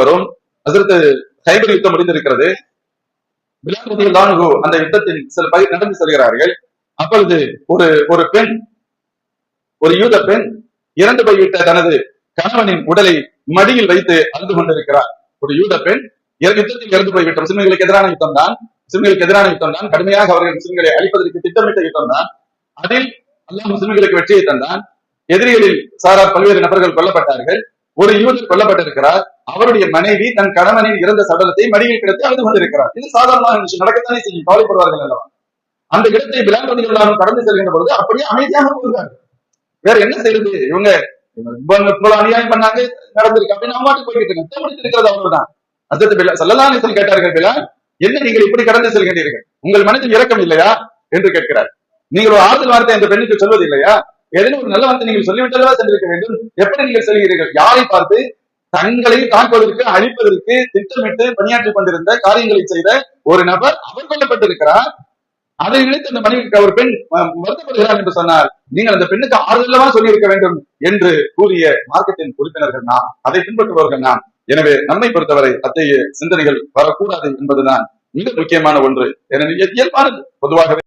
வரும். அதற்கு ஹைபர் யுத்தம் முடிந்திருக்கிறது. அந்த யுத்தத்தின் சில பயிர் நடந்து செல்கிறார்கள். அப்பொழுது ஒரு ஒரு பெண் ஒரு யூத பெண் இறந்து போய்விட்ட தனது கணவனின் உடலை மடியில் வைத்து அழுது கொண்டிருக்கிறார். ஒரு யூத பெண் யுத்தத்தில் இறந்து போய்விட்ட முஸ்லிம்களுக்கு எதிரான யுத்தம் தான். முஸ்லிம்களுக்கு எதிரான யுத்தம் தான். கடுமையாக அவர்கள் முஸ்லிம்களை அழிப்பதற்கு திட்டமிட்ட யுத்தம் தான். அதில் அல்லாஹ் முஸ்லிம்களுக்கு வெற்றியை தந்தான். எதிரிகளில் சாரார் பல்வேறு நபர்கள் கொல்லப்பட்டார்கள். ஒரு யூதர் கொல்லப்பட்டிருக்கிறார். அவருடைய மனைவி தன் கணவனின் இறந்த சடலத்தை மடியில் கிடத்தி அழுது கொண்டிருக்கிறார். இது சாதாரணமான விஷயம். நடக்கத்தானே செய்யும். கவலைப்படுவார்கள் அல்லவா? அந்த இடத்தை விளாண்டுள்ளாரும் கடந்து செல்கின்ற பொழுது அப்படியே அமைதியாக போகிறார்கள். வேற என்ன செய்யறது இவங்க இவ்வளவு அநியாயம் பண்ணாங்க நடந்திருக்கு. அப்படின்னு அம்மாட்டு போய்கிட்டு இருக்காங்க இருக்கிறது அவ்வளவுதான் அதற்கு பிலா சல்லல்லாஹு அலைஹி கேட்டார்கள் பிலால் என்ன நீங்கள் இப்படி கடந்து செல்கின்றீர்கள்? உங்கள் மனதில் இரக்கம் இல்லையா? என்று கேட்கிறார். நீங்கள் ஒரு ஆறுதல் வார்த்தை அந்த பெண்ணுக்கு சொல்வது இல்லையா? ஏதேனும் ஒரு நல்ல வார்த்தை நீங்கள் சொல்லிவிட்டதா சென்றிருக்க வேண்டும்? எப்படி நீங்கள் செல்கிறீர்கள்? யாரை பார்த்து? தங்களை தாக்குவதற்கு அழிப்பதற்கு திட்டமிட்டு பணியாற்றிக் கொண்டிருந்த காரியங்களை செய்த ஒரு நபர் அவர் கொல்லப்பட்டிருக்கிறார். அதை நினைத்து அந்த மனைவிக்கு ஒரு பெண் வருத்தப்படுகிறார் என்று சொன்னார். நீங்கள் அந்த பெண்ணுக்கு ஆறுதலமா சொல்லியிருக்க வேண்டும் என்று கூறிய மார்க்கத்தின் உறுப்பினர்கள் நாம் அதை பின்பற்றுபவர்கள் நாம். எனவே நம்மை பொறுத்தவரை அத்தகைய சிந்தனைகள் வரக்கூடாது என்பதுதான் மிக முக்கியமான ஒன்று. எனவே இயல்பானது பொதுவாகவே